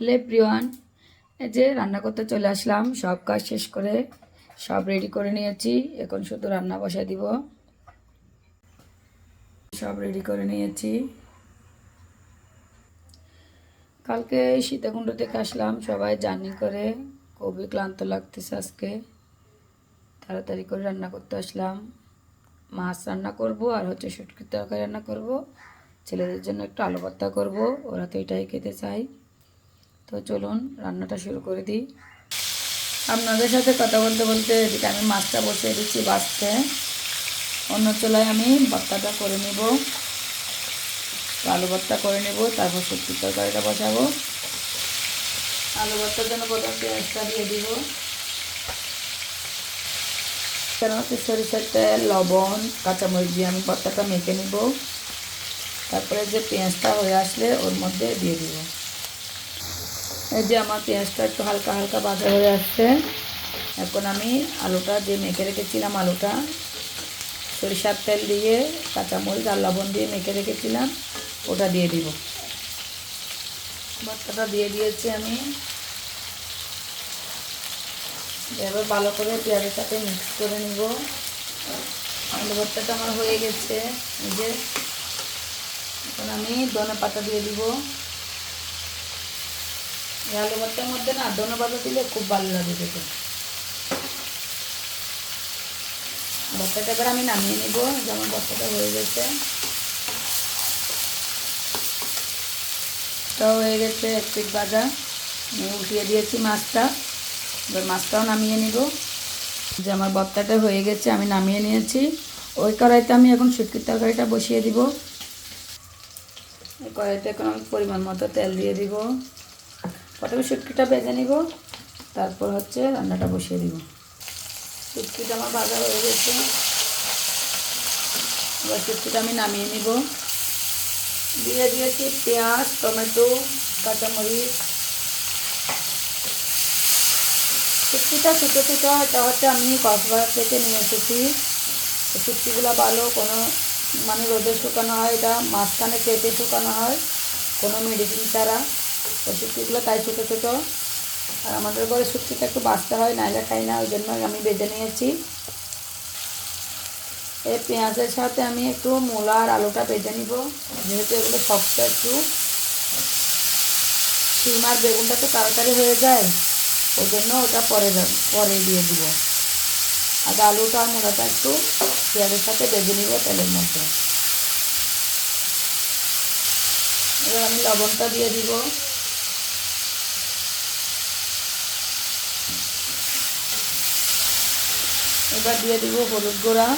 Hello Priyan যে রান্না করতে চলে আসলাম, সব কাজ শেষ করে সব রেডি করে নিয়েছি, এখন শুধু রান্না বসায় দিব। সব রেডি করে নিয়েছি। কালকে সীতাকুণ্ড থেকে আসলাম, সবাই জার্নি করে, খুবই ক্লান্ত লাগতেছে আজকে। তাড়াতাড়ি করে রান্না করতে আসলাম। মাছ রান্না করব আর হচ্ছে শুটকির তরকারি রান্না করব। ছেলেদের জন্য একটু আলু ভর্তা করব, ওরা তো এটাই খেতে চায়। তো চলুন রান্নাটা শুরু করে দিই। আপনাদের সাথে কথা বলতে বলতে এদিকে আমি মাছটা বসিয়ে দিচ্ছি বাঁচতে। অন্য চুলায় আমি ভর্তাটা করে নেব। আলু ভর্তা করে নেব, তারপর শুটকির তরকারিটা বসাবো। আলু ভর্তার জন্য প্রথম পেঁয়াজটা দিয়ে দিব। কেন সরিষার তেল, লবণ, কাঁচামরিচ দিয়ে আমি ভর্তাটা মেখে নিব। তারপরে যে পেঁয়াজটা হয়ে আসলে ওর মধ্যে দিয়ে দিব। এই যে আমার পেঁয়াজটা একটু হালকা হালকা ভাজা হয়ে আসছে। এখন আমি আলুটা যে মেখে রেখেছিলাম আলুটা, সরিষার তেল দিয়ে, কাঁচামরিচ আর লবণ দিয়ে মেখে রেখেছিলাম, ওটা দিয়ে দিব। ভর্তাটা দিয়ে দিয়েছি আমি। এবার ভালো করে পেঁয়াজের সাথে মিক্স করে নিব। আলু ভর্তাটা আমার হয়ে গেছে। যে, এখন আমি ধনে পাতা দিয়ে দিব। এই আলু ভর্তার মধ্যে না ধনে পাতা দিলে খুব ভালো লাগে খেতে। ভর্তাটা এবার আমি নামিয়ে নিব, যেমন ভর্তাটা হয়ে গেছে। তাও হয়ে গেছে এক পিট ভাজা। উঠিয়ে দিয়েছি মাছটা। এবার মাছটাও নামিয়ে নিব। যে আমার ভর্তাটা হয়ে গেছে, আমি নামিয়ে নিয়েছি। ওই কড়াইতে আমি এখন শুটকির তরকারিটা বসিয়ে দিব। কড়াইতে এখন আমি পরিমাণ মতো তেল দিয়ে দিব। প্রথমে শুটকিটা ভেজে নিব, তারপর হচ্ছে রান্নাটা বসিয়ে দিব। শুটকিটা আমার ভাজা হয়ে গেছে। এবার শুটকিটা আমি নামিয়ে নিব। দিয়ে দিয়েছি পেঁয়াজ, টমেটো, কাঁচামরিচ। শুটকিটা ছোটো ছোটো এটা হচ্ছে আমি কক্সবাজার থেকে নিয়ে এসেছি। শুটকিগুলো ভালো, কোনো মানে রোদে শুকানো হয়, এটা মাঝখানে কেটে শুকানো হয়, কোনো মেডিসিন ছাড়া। শুটকিগুলো তাই ছোটো ছোটো। আর আমাদের ঘরে শুটকিটা একটু বাঁচতে হয়, নাইলে খাই না, ওই জন্য আমি বেঁধে নিয়েছি। এই পেঁয়াজের সাথে আমি একটু মূলা আর আলুটা বেঁধে নিব, যেহেতু এগুলো শক্ত একটু। শিম আর বেগুনটা তো তাড়াতাড়ি হয়ে যায়, ওই জন্য ওটা পরে পরে দিয়ে দিব। আর আলুটা আর মূলাটা একটু পেঁয়াজের সাথে বেঁধে নিব তেলের মধ্যে। এবার আমি লবণটা দিয়ে দিব। এবার দিয়ে দিব হলুদ গুঁড়া।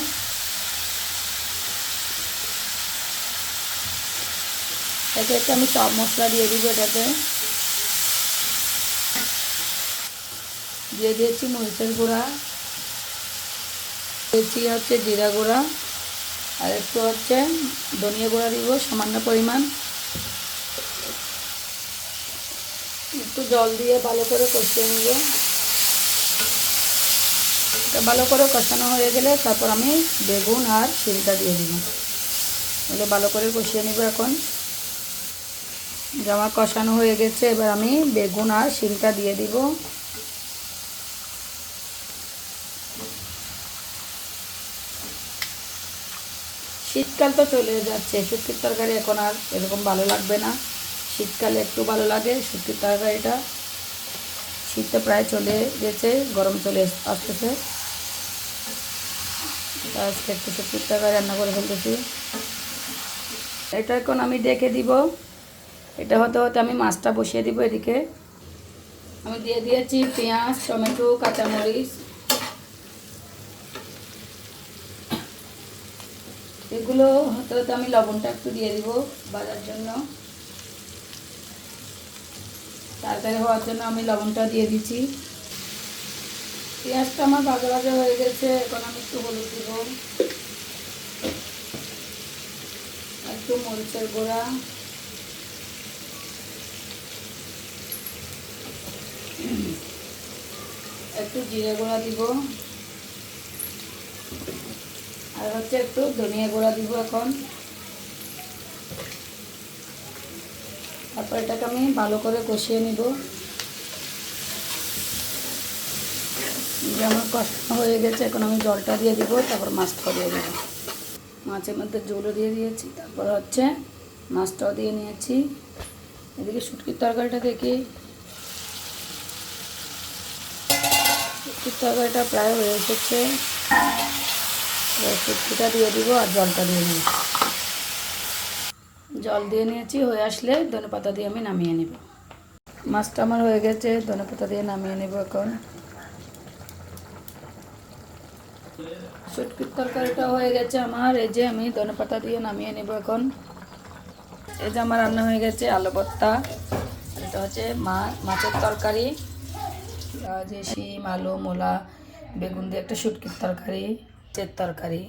একে একটা আমি সব মশলা দিয়ে দিব এটাতে। দিয়ে দিয়েছি মরিচের গুঁড়া। দিয়েছি হচ্ছে জিরা গুঁড়া। আর একটু হচ্ছে ধনিয়া গুঁড়া দিব, সামান্য পরিমাণ। একটু জল দিয়ে ভালো করে কষিয়ে নেব। এটা ভালো করে কষানো হয়ে গেলে তারপর আমি বেগুন আর শিলটা দিয়ে দিব। এগুলো ভালো করে কষিয়ে নেব এখন। জামা কষানো হয়ে গেছে, এবার আমি বেগুন আর শিলটা দিয়ে দিব। শীতকাল তো চলে যাচ্ছে, শুটকির তরকারি এখন আর এরকম ভালো লাগবে না। শীতকালে একটু ভালো লাগে, শুটকির তরকারিটা। শীতটা প্রায় চলে গেছে, গরম চলে আসতেছে। আজকে একটু তরকারি রান্না করে ফেলতেছি। এটা এখন আমি ডেকে দিব। এটা হতে হতে আমি মাছটা বসিয়ে দিব এদিকে। আমি দিয়ে দিয়েছি পেঁয়াজ, টমেটো, কাঁচামরিচ। এগুলো হতে হতে আমি লবণটা একটু দিয়ে দিব বাজার জন্য। তাড়াতাড়ি হওয়ার জন্য আমি লবণটা দিয়ে দিচ্ছি। পেঁয়াজটা আমার ভাজা ভাজা হয়ে গেছে, এখন আমি একটু হলুদ দিব। একটু মরিচের গুঁড়া। একটু জিরে গুঁড়া দিব। আর হচ্ছে একটু ধনিয়া গুঁড়া দিব এখন। তারপর এটাকে আমি ভালো করে কষিয়ে নিব। যে আমার কষানো হয়ে গেছে, এখন আমি জলটা দিয়ে দিব, তারপর মাছটাও দিয়ে দেবো। মাছের মধ্যে জলও দিয়ে দিয়েছি, তারপর হচ্ছে মাছটাও দিয়ে নিয়েছি। এদিকে শুটকির তরকারিটা দেখি। শুটকির তরকারিটা প্রায় হয়ে এসেছে। শুটকিটা দিয়ে দিব আর জলটা দিয়ে নিব জল দিয়ে নিয়েছি, হয়ে আসলে ধনে পাতা দিয়ে আমি নামিয়ে নেব। মাছটা আমার হয়ে গেছে, ধনে পাতা দিয়ে নামিয়ে নেব এখন। শুটকির তরকারিটা হয়ে গেছে আমার, এই যে আমি ধনে পাতা দিয়ে নামিয়ে নেব এখন। এই যে আমার রান্না হয়ে গেছে আলু ভর্তা, এটা হচ্ছে মা, মাছের তরকারি। পেঁয়াজ শিম আলু, মূলা, বেগুন দিয়ে একটা শুটকির তরকারি চের তরকারি।